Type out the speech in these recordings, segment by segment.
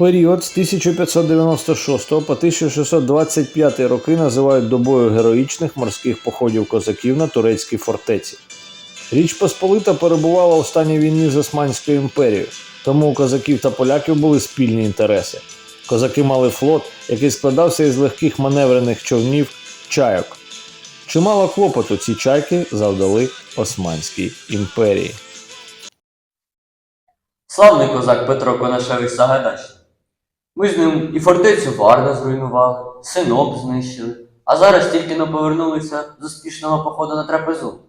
Період з 1596 по 1625 роки називають добою героїчних морських походів козаків на турецькій фортеці. Річ Посполита перебувала у стані війни з Османською імперією, тому у козаків та поляків були спільні інтереси. Козаки мали флот, який складався із легких маневрених човнів чайок. Чимало клопоту ці чайки завдали Османській імперії. Славний козак Петро Конашевич Сагайдачний. Ми з ним і фортецю Варна зруйнували, синоп знищили, а зараз тільки но повернулися з успішного походу на трапезу.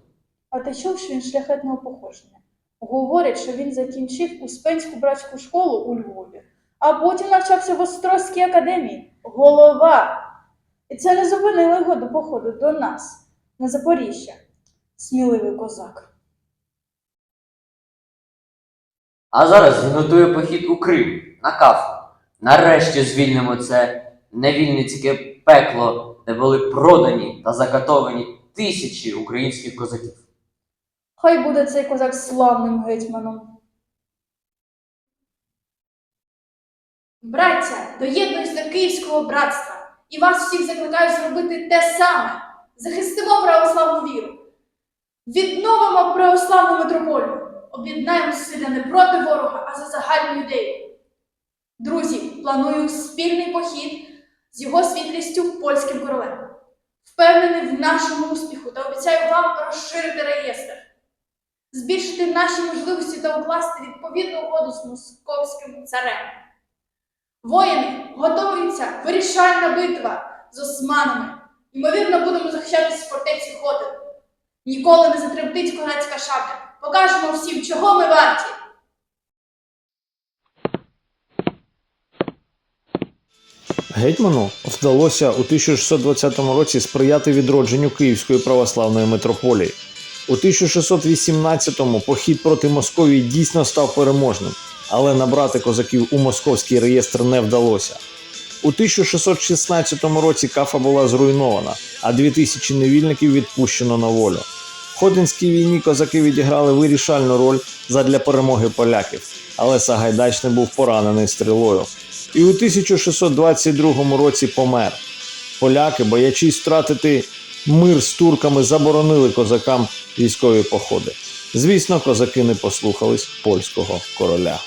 А ти чув, що він шляхетного походження? Говорять, що він закінчив Успенську братську школу у Львові, а потім навчався в Острозькій академії. Голова! І це не зупинило його до походу до нас, на Запоріжжя. Сміливий козак. А зараз він готує похід у Крим, на Кафу. Нарешті звільнимо це невільницьке пекло, де були продані та закатовані тисячі українських козаків. Хай буде цей козак славним гетьманом. Браття, доєднуюсь до Київського братства і вас всіх закликаю зробити те саме. Захистимо православну віру. Відновимо православну митрополію. Об'єднаємо зусилля не проти ворога, а за загальну ідею. Друзі, планую спільний похід з його світлістю польським королем. Впевнений в нашому успіху та обіцяю вам розширити реєстр, збільшити наші можливості та укласти відповідну угоду з московським царем. Воїни, готуються вирішальна битва з османами. Ймовірно, будемо захищатися з фортеці Хотин. Ніколи не затремтить козацька шабля. Покажемо всім, чого ми варті. Гетьману вдалося у 1620 році сприяти відродженню Київської православної митрополії. У 1618-му похід проти Московії дійсно став переможним, але набрати козаків у московський реєстр не вдалося. У 1616 році кафа була зруйнована, а 2000 невільників відпущено на волю. В Ходинській війні козаки відіграли вирішальну роль задля перемоги поляків, але Сагайдачний був поранений стрілою і у 1622 році помер. Поляки, боячись втратити мир з турками, заборонили козакам військові походи. Звісно, козаки не послухались польського короля.